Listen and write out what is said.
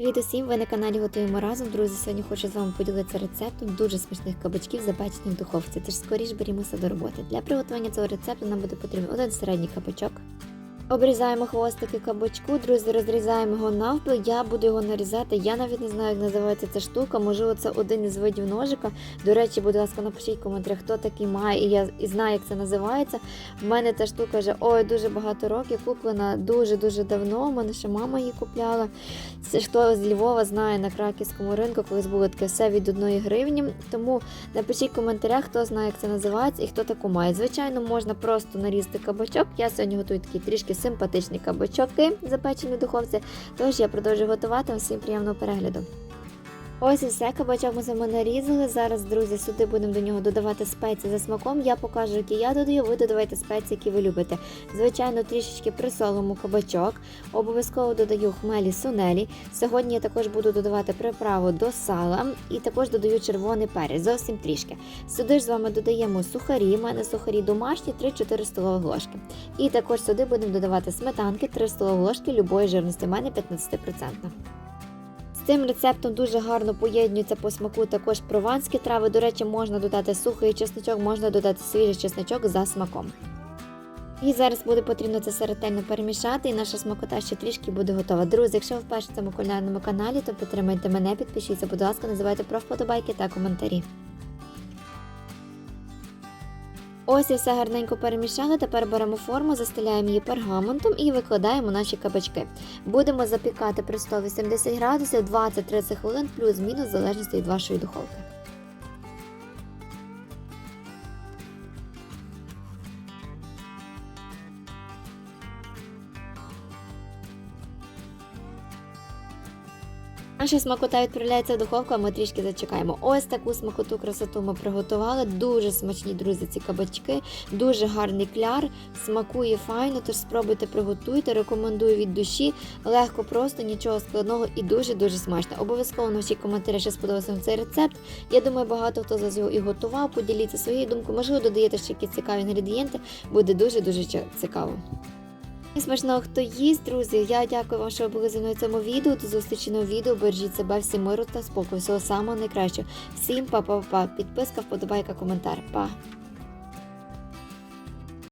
Привіт усім! Ви на каналі Готуємо разом. Друзі, сьогодні хочу з вами поділитися рецептом дуже смачних кабачків, запечених в духовці. Тож скоріш берімося до роботи. Для приготування цього рецепту нам буде потрібен один середній кабачок. Обрізаємо хвостики кабачку, друзі, розрізаємо його навпіл. Я буду його нарізати. Я навіть не знаю, як називається ця штука. Можливо, це один із видів ножика. До речі, будь ласка, напишіть в коментарях, хто такий має, і я і знаю, як це називається. У мене та штука вже ой дуже багато років. Куплена дуже дуже давно. У мене ще мама її купляла. Це хто з Львова знає на краківському ринку, колись було таке все від 1 гривні. Тому напишіть в коментарях, хто знає, як це називається і хто таку має. Звичайно, можна просто нарізати кабачок. Я сьогодні готую такі трішки симпатичні кабачоки, запечені в духовці. Тож я продовжую готувати. Всім приємного перегляду. Ось і все, кабачок ми з вами нарізали. Зараз, друзі, сюди будемо до нього додавати спеції за смаком. Я покажу, які я додаю, ви додавайте спеції, які ви любите. Звичайно, трішечки присолимо кабачок. Обов'язково додаю хмелі сунелі. Сьогодні я також буду додавати приправу до сала і також додаю червоний перець, зовсім трішки. Сюди ж з вами додаємо сухарі. У мене сухарі домашні 3-4 столові ложки. І також сюди будемо додавати сметанки 3 столові ложки любої жирності. У мене 15%. З цим рецептом дуже гарно поєднюється по смаку також прованські трави. До речі, можна додати сухий чесночок, можна додати свіжий чесночок за смаком. І зараз буде потрібно це все ретельно перемішати, і наша смакота ще трішки буде готова. Друзі, якщо ви вперше в цьому кулінарному каналі, то підтримайте мене, підпишіться, будь ласка, називайте про вподобайки та коментарі. Ось і все гарненько перемішали. Тепер беремо форму, застеляємо її пергаментом і викладаємо наші кабачки. Будемо запікати при 180 градусів 20-30 хвилин, плюс-мінус, в залежності від вашої духовки. Наша смакота відправляється в духовку, а ми трішки зачекаємо. Ось таку смакоту красоту ми приготували. Дуже смачні, друзі, ці кабачки, дуже гарний кляр, смакує файно, тож спробуйте приготуйте. Рекомендую від душі. Легко, просто нічого складного і дуже-дуже смачно. Обов'язково напишіть коментарі, що сподобався цей рецепт. Я думаю, багато хто з його і готував. Поділіться своєю думкою. Можливо, додаєте ще якісь цікаві інгредієнти. Буде дуже-дуже цікаво. Смачного, хто їсть, друзі. Я дякую вам, що ви були зі мною в цьому відео. До зустрічі на відео. Бережіть себе, всім миру та спокою. Всього самого найкращого. Всім па-па-па. Підписка, вподобайка, коментар. Па!